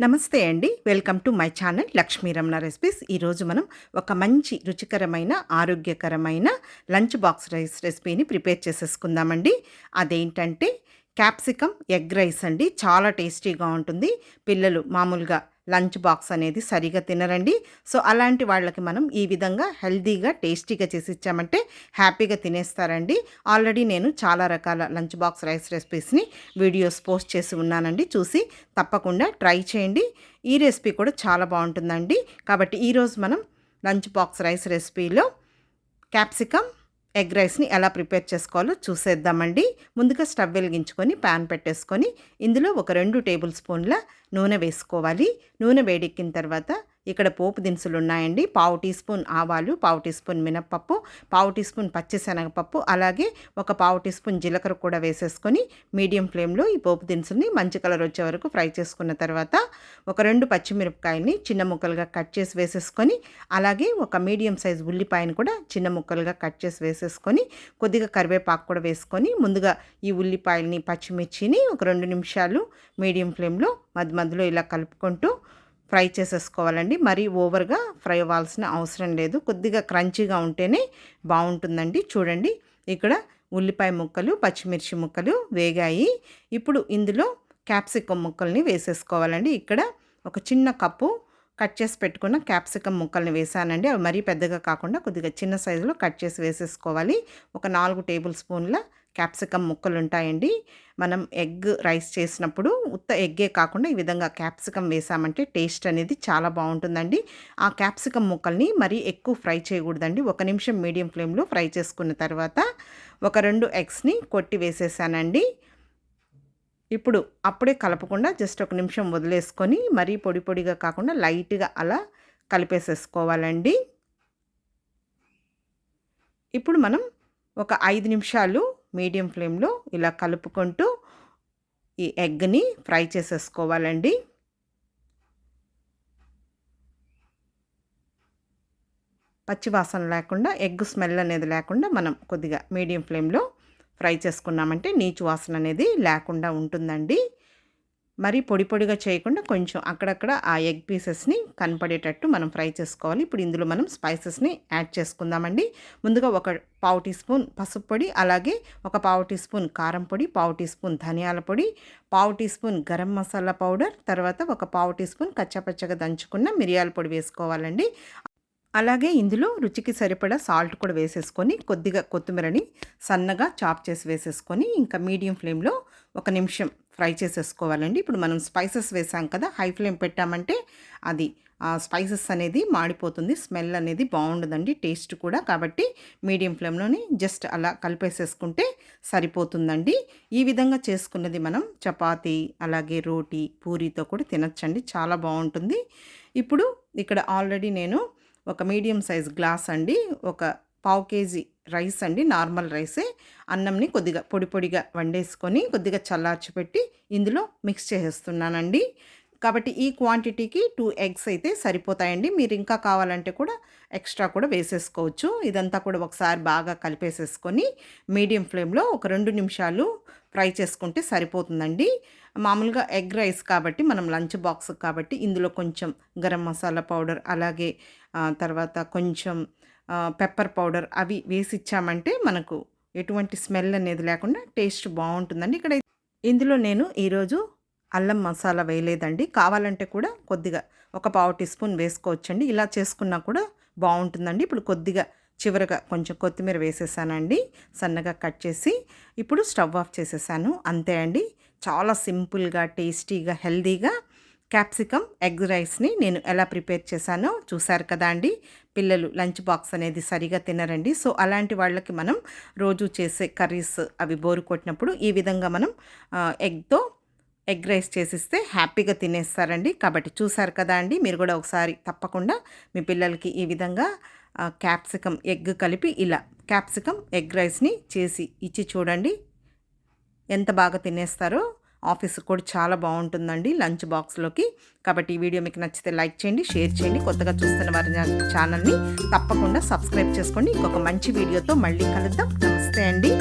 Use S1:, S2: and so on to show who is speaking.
S1: నమస్తే అండి. Welcome to my channel Lakshmi Ramana recipes. ఈరోజు మనం ఒక మంచి రుచికరమైన ఆరోగ్యకరమైన లంచ్ బాక్స్ రైస్ రెసిపీని ప్రిపేర్ చేసేసుకుందామండి. అదేంటంటే క్యాప్సికమ్ ఎగ్ రైస్ అండి. చాలా టేస్టీగా ఉంటుంది. పిల్లలు మామూలుగా లంచ్ బాక్స్ అనేది సరిగా తినరండి. సో అలాంటి వాళ్ళకి మనం ఈ విధంగా హెల్తీగా టేస్టీగా చేసి ఇచ్చామంటే హ్యాపీగా తినేస్తారండి. ఆల్రెడీ నేను చాలా రకాల లంచ్ బాక్స్ రైస్ రెసిపీస్ని వీడియోస్ పోస్ట్ చేసి ఉన్నానండి. చూసి తప్పకుండా ట్రై చేయండి. ఈ రెసిపీ కూడా చాలా బాగుంటుందండి. కాబట్టి ఈరోజు మనం లంచ్ బాక్స్ రైస్ రెసిపీలో క్యాప్సికమ్ ఎగ్ రైస్ని ఎలా ప్రిపేర్ చేసుకోవాలో చూసేద్దామండి. ముందుగా స్టవ్ వెలిగించుకొని ప్యాన్ పెట్టేసుకొని ఇందులో ఒక రెండు టేబుల్ స్పూన్ల నూనె వేసుకోవాలి. నూనె వేడెక్కిన తర్వాత ఇక్కడ పోపు దినుసులు ఉన్నాయండి పావు టీ స్పూన్ ఆవాలు పావు టీ స్పూన్ మినప్పప్పు పావు టీ స్పూన్ పచ్చిశనగపప్పు అలాగే ఒక పావు టీ స్పూన్ జీలకర్ర కూడా వేసేసుకొని మీడియం ఫ్లేమ్లో ఈ పోపు దినుసుల్ని మంచి కలర్ వచ్చే వరకు ఫ్రై చేసుకున్న తర్వాత ఒక రెండు పచ్చిమిరపకాయల్ని చిన్న ముక్కలుగా కట్ చేసి వేసేసుకొని అలాగే ఒక మీడియం సైజ్ ఉల్లిపాయను కూడా చిన్న ముక్కలుగా కట్ చేసి వేసేసుకొని కొద్దిగా కరివేపాకు కూడా వేసుకొని ముందుగా ఈ ఉల్లిపాయల్ని పచ్చిమిర్చిని ఒక రెండు నిమిషాలు మీడియం ఫ్లేమ్లో మధ్య మధ్యలో ఇలా కలుపుకుంటూ ఫ్రై చేసేసుకోవాలండి. మరీ ఓవర్గా ఫ్రై అవ్వాల్సిన అవసరం లేదు. కొద్దిగా క్రంచీగా ఉంటేనే బాగుంటుందండి. చూడండి ఇక్కడ ఉల్లిపాయ ముక్కలు పచ్చిమిర్చి ముక్కలు వేగాయి. ఇప్పుడు ఇందులో క్యాప్సికమ్ ముక్కల్ని వేసేసుకోవాలండి. ఇక్కడ ఒక చిన్న కప్పు కట్ చేసి పెట్టుకున్న క్యాప్సికమ్ ముక్కల్ని వేసానండి. అవి మరీ పెద్దగా కాకుండా కొద్దిగా చిన్న సైజులో కట్ చేసి వేసేసుకోవాలి. ఒక నాలుగు టేబుల్ స్పూన్ల క్యాప్సికమ్ ముక్కలు ఉంటాయండి మనం ఎగ్ రైస్ చేసినప్పుడు ఉత్త ఎగ్గే కాకుండా ఈ విధంగా క్యాప్సికమ్ వేసామంటే టేస్ట్ అనేది చాలా బాగుంటుందండి. ఆ క్యాప్సికమ్ ముక్కల్ని మరీ ఎక్కువ ఫ్రై చేయకూడదండి. ఒక నిమిషం మీడియం ఫ్లేమ్లో ఫ్రై చేసుకున్న తర్వాత ఒక రెండు ఎగ్స్ని కొట్టి వేసేసానండి. ఇప్పుడు అప్పుడే కలపకుండా జస్ట్ ఒక నిమిషం వదిలేసుకొని మరీ పొడి పొడిగా కాకుండా లైట్గా అలా కలిపేసేసుకోవాలండి. ఇప్పుడు మనం ఒక ఐదు నిమిషాలు మీడియం ఫ్లేమ్లో ఇలా కలుపుకుంటూ ఈ ఎగ్ని ఫ్రై చేసేసుకోవాలండి. పచ్చివాసన లేకుండా ఎగ్ స్మెల్ అనేది లేకుండా మనం కొద్దిగా మీడియం ఫ్లేమ్లో ఫ్రై చేసుకున్నామంటే నీచు వాసన అనేది లేకుండా ఉంటుందండి. మరి పొడి పొడిగా చేయకుండా కొంచెం అక్కడక్కడ ఆ ఎగ్ పీసెస్ని కనపడేటట్టు మనం ఫ్రై చేసుకోవాలి. ఇప్పుడు ఇందులో మనం స్పైసెస్ని యాడ్ చేసుకుందామండి. ముందుగా ఒక పావు టీ స్పూన్ పసుపు పొడి అలాగే ఒక పావు టీ స్పూన్ కారం పొడి పావు టీ స్పూన్ ధనియాల పొడి పావు teaspoon garam masala powder తర్వాత ఒక పావు టీ స్పూన్ కచ్చపచ్చగా దంచుకున్న మిరియాల పొడి వేసుకోవాలండి. అలాగే ఇందులో రుచికి సరిపడా సాల్ట్ కూడా వేసేసుకొని కొద్దిగా కొత్తిమీరని సన్నగా చాప్ చేసి వేసేసుకొని ఇంకా మీడియం ఫ్లేమ్లో ఒక నిమిషం ఫ్రై చేసేసుకోవాలండి. ఇప్పుడు మనం స్పైసెస్ వేసాం కదా హై ఫ్లేమ్ పెట్టామంటే అది ఆ స్పైసెస్ అనేది మాడిపోతుంది స్మెల్ అనేది బాగుండదండి టేస్ట్ కూడా. కాబట్టి మీడియం ఫ్లేమ్లోనే జస్ట్ అలా కలిపేసేసుకుంటే సరిపోతుందండి. ఈ విధంగా చేసుకున్నది మనం చపాతీ అలాగే రోటీ పూరీతో కూడా తినచ్చండి చాలా బాగుంటుంది. ఇప్పుడు ఇక్కడ ఆల్రెడీ నేను ఒక మీడియం సైజ్ గ్లాస్ అండి ఒక పావు కేజీ రైస్ అండి నార్మల్ రైసే. అన్నంని కొద్దిగా పొడి పొడిగా వండేసుకొని కొద్దిగా చల్లార్చి పెట్టి ఇందులో మిక్స్ చేసేస్తున్నానండి. కాబట్టి ఈ క్వాంటిటీకి టూ ఎగ్స్ అయితే సరిపోతాయండి. మీరు ఇంకా కావాలంటే కూడా ఎక్స్ట్రా కూడా వేసేసుకోవచ్చు. ఇదంతా కూడా ఒకసారి బాగా కలిపేసేసుకొని మీడియం ఫ్లేమ్లో ఒక రెండు నిమిషాలు ఫ్రై చేసుకుంటే సరిపోతుందండి. మామూలుగా ఎగ్ రైస్ కాబట్టి మనం లంచ్ బాక్స్ కాబట్టి ఇందులో కొంచెం గరం మసాలా పౌడర్ అలాగే తర్వాత కొంచెం పెప్పర్ పౌడర్ అవి వేసి ఇచ్చామంటే మనకు ఎటువంటి స్మెల్ అనేది లేకుండా టేస్ట్ బాగుంటుందండి. ఇక్కడ ఇందులో నేను ఈరోజు అల్లం మసాలా వేయలేదండి. కావాలంటే కూడా కొద్దిగా ఒక పావు టీ స్పూన్ వేసుకోవచ్చండి. ఇలా చేసుకున్నా కూడా బాగుంటుందండి. ఇప్పుడు కొద్దిగా చివరగా కొంచెం కొత్తిమీర వేసేసానండి. సన్నగా కట్ చేసి ఇప్పుడు స్టవ్ ఆఫ్ చేసేసాను. అంతే అండి. చాలా సింపుల్గా టేస్టీగా హెల్దీగా క్యాప్సికమ్ ఎగ్ రైస్ని నేను ఎలా ప్రిపేర్ చేశానో చూశారు కదా అండి. పిల్లలు లంచ్ బాక్స్ అనేది సరిగా తినరండి. సో అలాంటి వాళ్ళకి మనం రోజు చేసే కర్రీస్ అవి బోరు కొట్టినప్పుడు ఈ విధంగా మనం ఎగ్తో ఎగ్ రైస్ చేసిస్తే హ్యాపీగా తినేస్తారండి. కాబట్టి చూసారు కదా అండి. మీరు కూడా ఒకసారి తప్పకుండా మీ పిల్లలకి ఈ విధంగా క్యాప్సికమ్ ఎగ్ కలిపి ఇలా క్యాప్సికమ్ ఎగ్ రైస్ని చేసి ఇచ్చి చూడండి. ఎంత బాగా తినేస్తారో ఆఫీసు కూడా చాలా బాగుంటుందండి లంచ్ బాక్స్లోకి. కాబట్టి ఈ వీడియో మీకు నచ్చితే లైక్ చేయండి షేర్ చేయండి. కొత్తగా చూస్తున్న వారి ఛానల్ని తప్పకుండా సబ్స్క్రైబ్ చేసుకోండి. ఇంకొక మంచి వీడియోతో మళ్ళీ కలుద్దాం. నమస్తే అండి.